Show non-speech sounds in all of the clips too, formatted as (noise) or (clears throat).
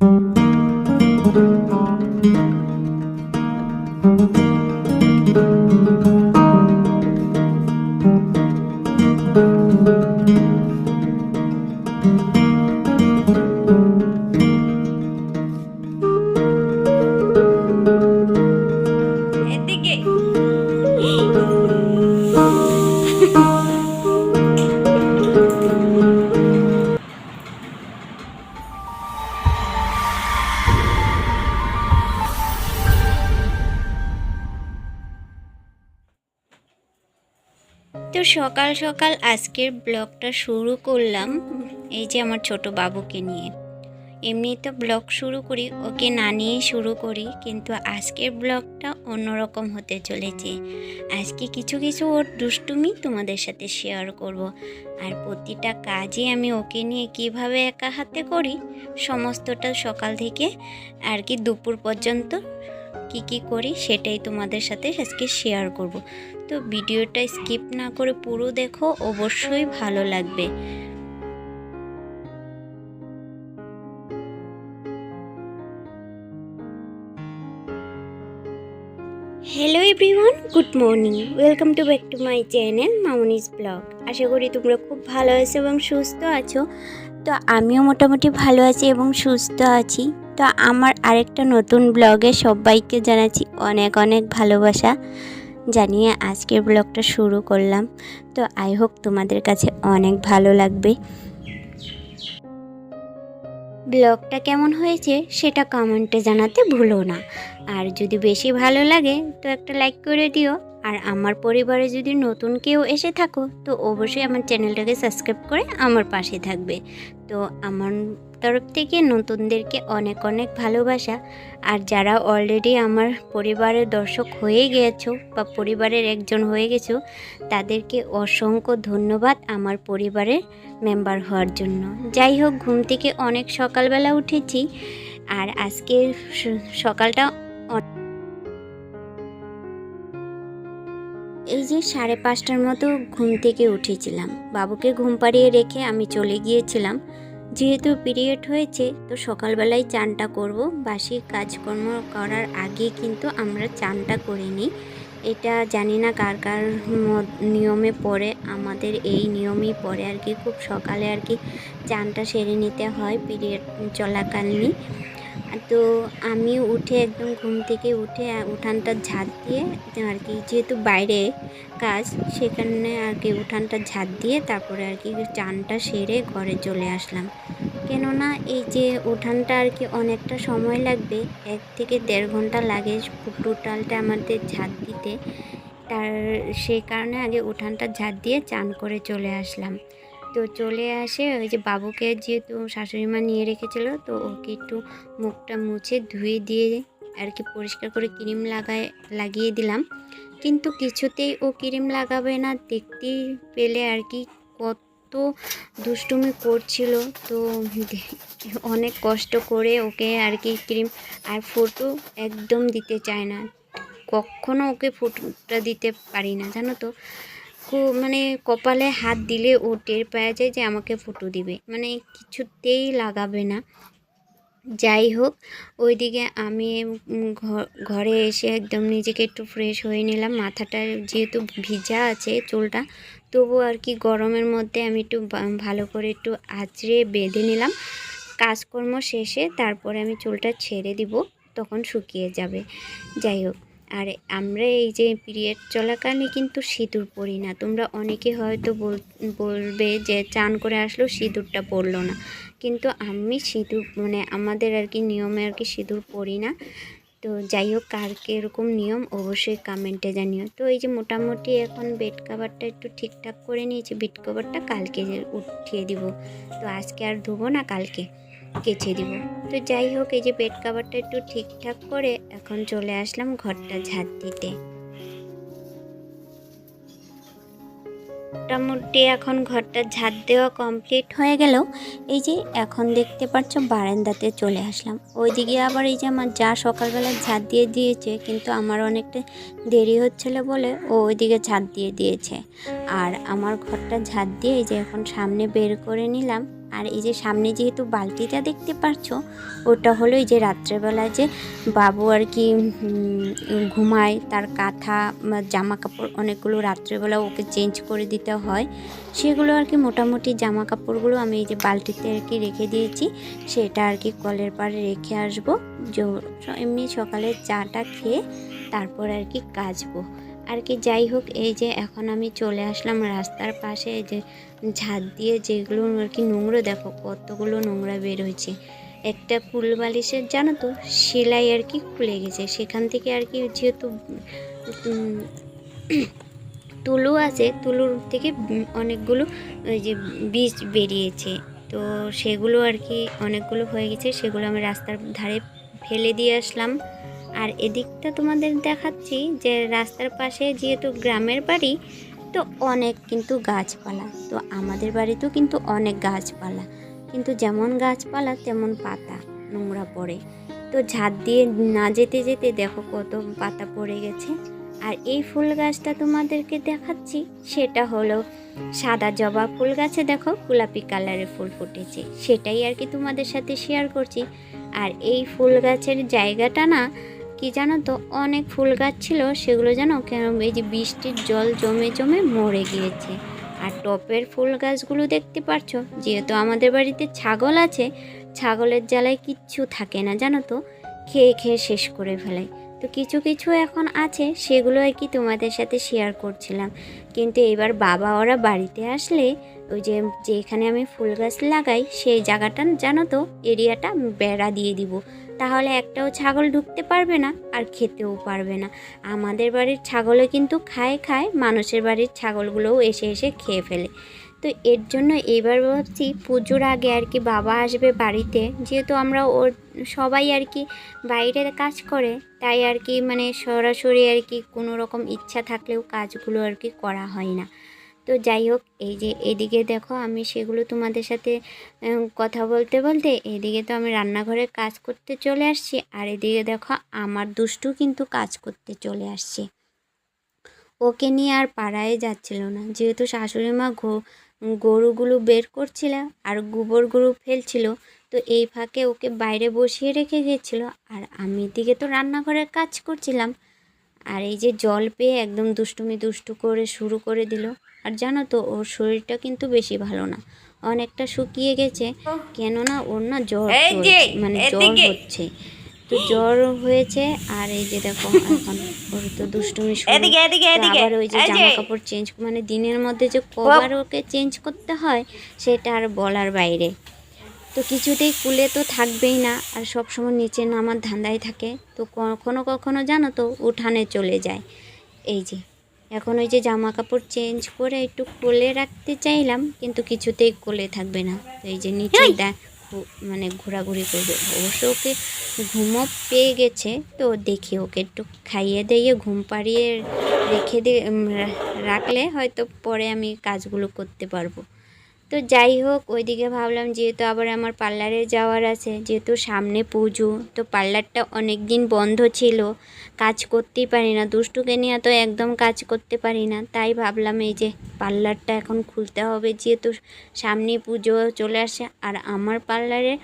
এদিকে সকাল সকাল আজকের ব্লগটা শুরু করলাম এই যে আমার ছোট বাবুকে নিয়ে। এমনি তো ব্লগ শুরু করি, ওকে না নিয়েই শুরু করি, কিন্তু আজকের ব্লগটা অন্যরকম হতে চলেছে। আজকে কিছু কিছু ওর দুষ্টুমি তোমাদের সাথে শেয়ার করব। আর প্রতিটা কাজই আমি ওকে নিয়ে কীভাবে একা হাতে করি, সমস্তটা সকাল থেকে আর কি দুপুর পর্যন্ত কি কি করি সেটাই তোমাদের সাথে আজকে শেয়ার করব। তো ভিডিওটা স্কিপ না করে পুরো দেখো, অবশ্যই ভালো লাগবে। Hello everyone good morning welcome to back to my channel Mamoni's blog আশা করি তোমরা খুব ভালো আছো এবং সুস্থ আছো। তো আমিও মোটামুটি ভালো আছি এবং সুস্থ আছি। তো আমার আরেকটা নতুন ব্লগে সবাইকে জানাচ্ছি অনেক অনেক ভালোবাসা। জানিয়ে আজকের ব্লগটা শুরু করলাম। তো আই হোপ তোমাদের কাছে অনেক ভালো লাগবে। ব্লগটা কেমন হয়েছে সেটা কমেন্টে জানাতে ভুলো না। আর যদি বেশি ভালো লাগে তো একটা লাইক করে দিও। আর আমার পরিবারে যদি নতুন কেউ এসে থাকো তো অবশ্যই আমার চ্যানেলটাকে সাবস্ক্রাইব করে আমার পাশে থাকবে। তো আমার তরফ থেকে নতুনদেরকে অনেক অনেক ভালোবাসা। আর যারা অলরেডি আমার পরিবারের দর্শক হয়ে গিয়েছো বা পরিবারের একজন হয়ে গেছো, তাদেরকে অসংখ্য ধন্যবাদ আমার পরিবারের মেম্বার হওয়ার জন্য। যাই হোক, ঘুম থেকে অনেক সকালবেলা উঠেছি। আর আজকে সকালটা এই যে সাড়ে পাঁচটার মতো ঘুম থেকে উঠেছিলাম। বাবুকে ঘুম পাড়িয়ে রেখে আমি চলে গিয়েছিলাম। যেহেতু পিরিয়ড হয়েছে, তো সকালবেলায় চানটা করব। বাসি কাজকর্ম করার আগে কিন্তু আমরা চানটা করে নিই। এটা জানি না কার কার নিয়মে পড়ে, আমাদের এই নিয়মেই পড়ে আর কি। খুব সকালে আর কি চানটা সেরে নিতে হয় পিরিয়ড চলাকালীনই তো আমি উঠে একদম ঘুম থেকে উঠে উঠানটা ঝাঁট দিয়ে আর কি, যেহেতু বাইরে কাজ, সেখানে আর কি উঠানটা ঝাঁট দিয়ে তারপরে আর কি চানটা সেরে ঘরে চলে আসলাম। কেননা এই যে উঠানটা আর কি অনেকটা সময় লাগবে, এক থেকে দেড় ঘণ্টা লাগে টোটালটা আমাদের ঝাঁট দিতে। তার সে কারণে আগে উঠানটা ঝাঁট দিয়ে চান করে চলে আসলাম। তো চলে আসে। ওই যে বাবুকে যেহেতু শাশুড়ি মা নিয়ে রেখেছিল, তো ওকে একটু মুখটা মুছে ধুয়ে দিয়ে আর কি পরিষ্কার করে ক্রিম লাগায়, লাগিয়ে দিলাম। কিন্তু কিছুতেই ও ক্রিম লাগাবে না, দেখতেই পেলে আর কি কত দুষ্টুমি করছিল। তো অনেক কষ্ট করে ওকে আর কি ক্রিম আর ফটো একদম দিতে চায় না। কখনো ওকে ফটোটা দিতে পারি না, জানো তো? মানে কপালে হাত দিলে ও টের পাওয়া যায় যে আমাকে ফটো দিবে। মানে কিছুতেই লাগাবে না। যাই হোক, ওইদিকে আমি ঘরে এসে একদম নিজেকে একটু ফ্রেশ হয়ে নিলাম। মাথাটা যেহেতু ভিজা আছে চুলটা, তবু আর কি গরমের মধ্যে আমি একটু ভালো করে একটু আঁচড়ে বেঁধে নিলাম। কাজকর্ম শেষে তারপরে আমি চুলটা ছেড়ে দিব, তখন শুকিয়ে যাবে। যাই হোক। আর আমরা এই যে পিরিয়ড চলাকালে কিন্তু সিঁদুর পরি না। তোমরা অনেকে হয়তো বল- বলবে যে চান করে আসলো সিঁদুরটা পরলো না। কিন্তু আমি সিঁদুর মানে আমাদের আর কি নিয়মে আর কি সিঁদুর পরি না। তো যাই হোক কার এরকম নিয়ম, অবশ্যই কমেন্টে জানিও। তো এই যে মোটামুটি এখন বেড কাভারটা একটু ঠিকঠাক করে নিয়েছি বেড কাভারটা কালকে উঠিয়ে দিব। তো আজকে আর ধুবো না কালকে। কেচে দিব। তো যাই হোক, এই যে বেড কাভারটা একটু ঠিকঠাক করে এখন চলে আসলাম ঘরটা ঝাঁট দিতে। মোটামুটি এখন ঘরটা ঝাঁট দেওয়া কমপ্লিট হয়ে গেল। এই যে এখন দেখতে পাচ্ছ বারান্দাতে চলে আসলাম। ওইদিকে আবার এই যে আমার যা সকালবেলা ঝাঁট দিয়ে দিয়েছে, কিন্তু আমার অনেকটা দেরি হচ্ছিল বলে ও ওইদিকে ঝাঁট দিয়ে দিয়েছে। আর আমার ঘরটা ঝাঁট দিয়ে এই যে এখন সামনে বের করে নিলাম। আর এই যে সামনে যেহেতু বালতিটা দেখতে পারছ, ওটা হলো এই যে রাত্রেবেলা যে বাবু আর কি ঘুমায়, তার কাঁথা জামা কাপড় অনেকগুলো রাত্রেবেলা ওকে চেঞ্জ করে দিতে হয়। সেগুলো আর কি মোটামুটি জামা কাপড়গুলো আমি এই যে বালতিতে আর কি রেখে দিয়েছি, সেটা আর কি কলের পাড়ে রেখে আসব। এমনি সকালে চাটা খেয়ে তারপর আর কি কাচবো আর কি যাই হোক, এই যে এখন আমি চলে আসলাম রাস্তার পাশে, এই যে ঝাঁট দিয়ে যেগুলো আর কি নোংরা, দেখো কতগুলো নোংরা বের হয়েছে। একটা কুল বালিশের, জানো তো, সেলাই আর কি খুলে গেছে। সেখান থেকে আর কি যেহেতু (clears throat) তুলু আছে, তুলুর থেকে অনেকগুলো ওই যে বীজ বেরিয়েছে। তো সেগুলো আর কি অনেকগুলো হয়ে গেছে, সেগুলো আমি রাস্তার ধারে ফেলে দিয়ে আসলাম। আর এদিকটা তোমাদের দেখাচ্ছি যে রাস্তার পাশে যেহেতু গ্রামের বাড়ি তো অনেক কিন্তু গাছপালা। তো আমাদের বাড়িতেও কিন্তু অনেক গাছপালা। কিন্তু যেমন গাছপালা, তেমন পাতা, নোংরা পড়ে। তো ঝাঁট দিয়ে না যেতে যেতে দেখো কত পাতা পড়ে গেছে। আর এই ফুল গাছটা তোমাদেরকে দেখাচ্ছি, সেটা হলো সাদা জবা ফুল গাছে দেখো গোলাপি কালারের ফুল ফুটেছে। সেটাই আর কি তোমাদের সাথে শেয়ার করছি। আর এই ফুল গাছের জায়গাটা না কি জানো তো, অনেক ফুল গাছ ছিল, সেগুলো যেন কেন এই যে বৃষ্টির জল জমে জমে মরে গিয়েছে। আর টপের ফুল গাছগুলো দেখতে পাচ্ছ যেহেতু আমাদের বাড়িতে ছাগল আছে, ছাগলের জ্বালায় কিচ্ছু থাকে না, জানো তো? খেয়ে খেয়ে শেষ করে ফেলে। তো কিছু কিছু এখন আছে, সেগুলো আর কি তোমাদের সাথে শেয়ার করছিলাম। কিন্তু এবার বাবা ওরা বাড়িতে আসলে, ওই যে যেখানে আমি ফুল গাছ লাগাই, সেই জায়গাটা, জানো তো এরিয়াটা বেড়া দিয়ে দিব। তাহলে একটাও ছাগল ঢুকতে পারবে না, আর খেতেও পারবে না। আমাদের বাড়ির ছাগলে কিন্তু খায় খায়, মানুষের বাড়ির ছাগলগুলোও এসে এসে খেয়ে ফেলে। তো এর জন্য এবার ভাবছি পুজোর আগে আর কি বাবা আসবে বাড়িতে, যেহেতু আমরা ওর, সবাই আর কি বাইরে কাজ করে, তাই আর কি মানে সরাসরি আর কি কোনো রকম ইচ্ছা থাকলেও কাজগুলো আর কি করা হয় না। তো যাই হোক, এই যে এদিকে দেখো আমি সেগুলো তোমাদের সাথে কথা বলতে বলতে এদিকে তো আমি রান্নাঘরে কাজ করতে চলে আসছি আর এদিকে দেখো আমার দুষ্টু কিন্তু কাজ করতে চলে আসছে। ওকে নিয়ে আর পাড়ায় যাচ্ছিল না। যেহেতু শাশুড়ি মা গরুগুলো বের করছিল আর গোবরগুলো ফেলছিল, তো এই ফাঁকে ওকে বাইরে বসিয়ে রেখে গেছিল আর আমি দিকে তো রান্নাঘরে কাজ করছিলাম। আর এই যে জল পেয়ে একদম দুষ্টুমি দুষ্টু করে শুরু করে দিল। আর জানো তো ওর শরীরটা কিন্তু বেশি ভালো না। অনেকটা শুকিয়ে গেছে কেননা ওর না জ্বর মানে জ্বর হচ্ছে। তো জ্বর হয়েছে আর এই যে দেখো এখন ওর তো দুষ্টুমি আবার ওই যে যে। জামা কাপড় চেঞ্জ মানে দিনের মধ্যে যে কবার ওকে চেঞ্জ করতে হয় সেটা আর বলার বাইরে। তো কিছুতেই কুলে তো থাকবেই না আর সব সময় নিচে নামার ধান্দায় থাকে। তো কখনো কখনো জানো তো উঠানে চলে যায়। এই যে। এখন ওই যে জামা কাপড় চেঞ্জ করে একটু কোলে রাখতে চাইলাম কিন্তু কিছুতেই কোলে থাকবে না। এই যে নিচে মানে ঘোরাঘুরি করবে। অবশ্য ওকে ঘুমও পেয়ে গেছে তো দেখি ওকে একটু খাইয়ে দিয়ে ঘুম পাড়িয়ে রেখে দিয়ে রাখলে হয়তো পরে আমি কাজগুলো করতে পারব। তো যাই হোক, ওইদিকে ভাবলাম যেহেতু আবার আমার পার্লারে যাওয়ার আছে, যেহেতু সামনে পুজো, তো পার্লারটা অনেক দিন বন্ধ ছিল, কাজ করতেই পারি না। দুষ্টুকে নিয়ে তো একদম কাজ করতে পারি না, তাই ভাবলাম এই যে পার্লারটা এখন খুলতে হবে, যেহেতু সামনে পুজো চলে আসে। আর আমার পার্লারে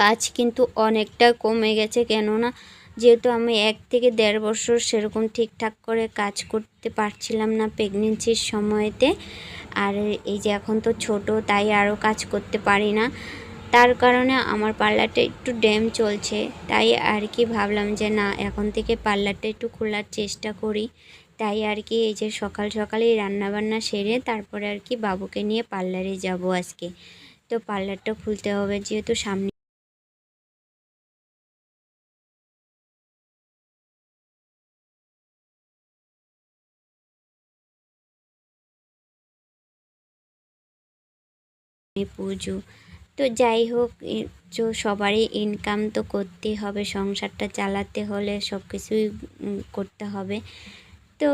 কাজ কিন্তু অনেকটা কমে গেছে, কেননা যেহেতু আমি এক থেকে দেড় বছর সেরকম ঠিকঠাক করে কাজ করতে পারছিলাম না প্রেগনেন্সির সময়তে। আর এই যে এখন তো ছোট, তাই আরও কাজ করতে পারি না। তার কারণে আমার পার্লারটা একটু ড্যাম চলছে, তাই আর কি ভাবলাম যে না, এখন থেকে পার্লারটা একটু খোলার চেষ্টা করি। তাই আর কি এই যে সকাল সকালেই রান্নাবান্না সেরে তারপরে আর কি বাবুকে নিয়ে পার্লারে যাব আজকে। তো পার্লারটা খুলতে হবে, যেহেতু সামনে পুজো। তো যাই হোক তো সবারই ইনকাম তো করতেই হবে, সংসারটা চালাতে হলে সব কিছুই করতে হবে। তো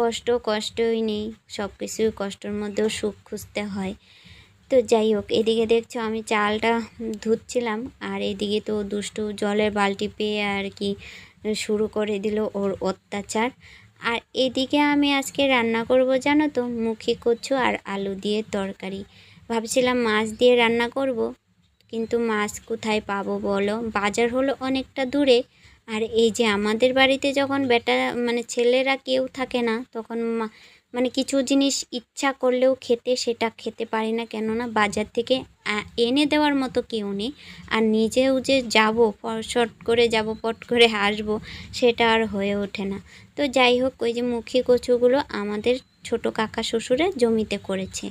কষ্ট কষ্টই নেই সব কিছুই কষ্টের মধ্যেও সুখ খুঁজতে হয়। তো যাই হোক, এদিকে দেখছ আমি চালটা ধুচ্ছিলাম, আর এদিকে তো দুষ্টু জলের বালতি পেয়ে আর কি শুরু করে দিল ওর অত্যাচার। আর এদিকে আমি আজকে রান্না করব জানো তো, মুখি কচু আর আলু দিয়ে তরকারি। ভাবছিলাম মাছ দিয়ে রান্না করব, কিন্তু মাছ কোথায় পাবো বলো? বাজার হলো অনেকটা দূরে। আর এই যে আমাদের বাড়িতে যখন বেটা মানে ছেলেরা কেউ থাকে না, তখন মানে কিছু জিনিস ইচ্ছা করলেও খেতে সেটা খেতে পারি না কেননা বাজার থেকে এনে দেওয়ার মতো কেউ নেই। আর নিজেও যে যাব শর্ট করে যাব, পট করে আসব, সেটা আর হয়ে ওঠে না। তো যাই হোক, ওই যে মুখী কচুগুলো আমাদের ছোট কাকা শ্বশুরে জমিতে করেছে।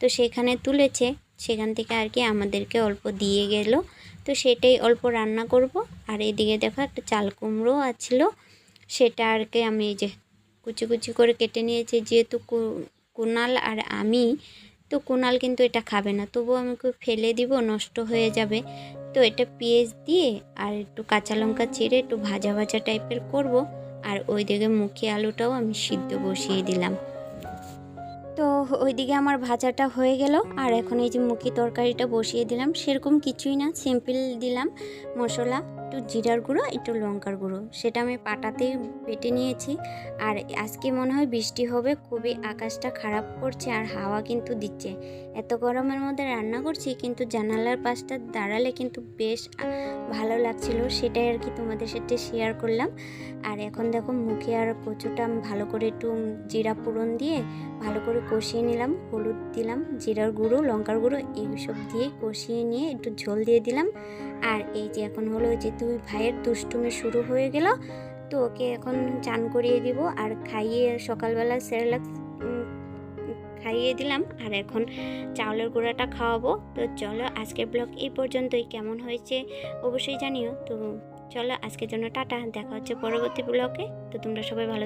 তো সেখানে তুলেছে, সেখান থেকে আর কি আমাদেরকে অল্প দিয়ে গেল। তো সেটাই অল্প রান্না করব। আর এদিকে দেখো একটা চাল কুমড়ো আছিল, সেটা আর কি আমি এই যে কুচি কুচি করে কেটে নিয়েছে, যেহেতু কুনাল আর আমি, তো কুনাল কিন্তু এটা খাবে না। তবুও আমি ফেলে দিব, নষ্ট হয়ে যাবে। তো এটা পেঁয়াজ দিয়ে আর একটু কাঁচা লঙ্কা চিড়ে একটু ভাজা ভাজা টাইপের করব। আর ওইদিকে মুখি আলুটাও আমি সিদ্ধ বসিয়ে দিলাম। তো ওইদিকে আমার ভাজাটা হয়ে গেল। আর এখন এই যে মুখি তরকারিটা বসিয়ে দিলাম, সেরকম কিছুই না, সিম্পল দিলাম মশলা। একটু জিরার গুঁড়ো, একটু লঙ্কার গুঁড়ো। সেটা আমি পাটাতেই বেটে নিয়েছি। আর আজকে মনে হয় বৃষ্টি হবে, খুবই আকাশটা খারাপ করছে আর হাওয়া কিন্তু দিচ্ছে। এত গরমের মধ্যে রান্না করছি, কিন্তু জানালার পাশটা দাঁড়ালে কিন্তু বেশ ভালো লাগছিল। সেটাই আর কি তোমাদের সাথে শেয়ার করলাম। আর এখন দেখো মুখে আর কচুটা ভালো করে একটু জিরা ফোড়ন দিয়ে ভালো করে কষিয়ে নিলাম। হলুদ দিলাম, জিরার গুঁড়ো, লঙ্কার গুঁড়ো, এইসব দিয়ে কষিয়ে নিয়ে একটু ঝোল দিয়ে দিলাম। আর এই যে এখন হলো যে দুই ভাইয়ের দুষ্টুমি শুরু হয়ে গেল, তো ওকে এখন চান করিয়ে দিব। আর খাইয়ে সকালবেলা সেরেলাক্স খাইয়ে দিলাম। আর এখন চাউলের গুঁড়াটা খাওয়াবো। তো চলো আজকের ব্লগ এই পর্যন্তই। কেমন হয়েছে অবশ্যই জানিও। তো চলো আজকের জন্য টাটা। দেখা হচ্ছে পরবর্তী ব্লগে। তো তোমরা সবাই ভালো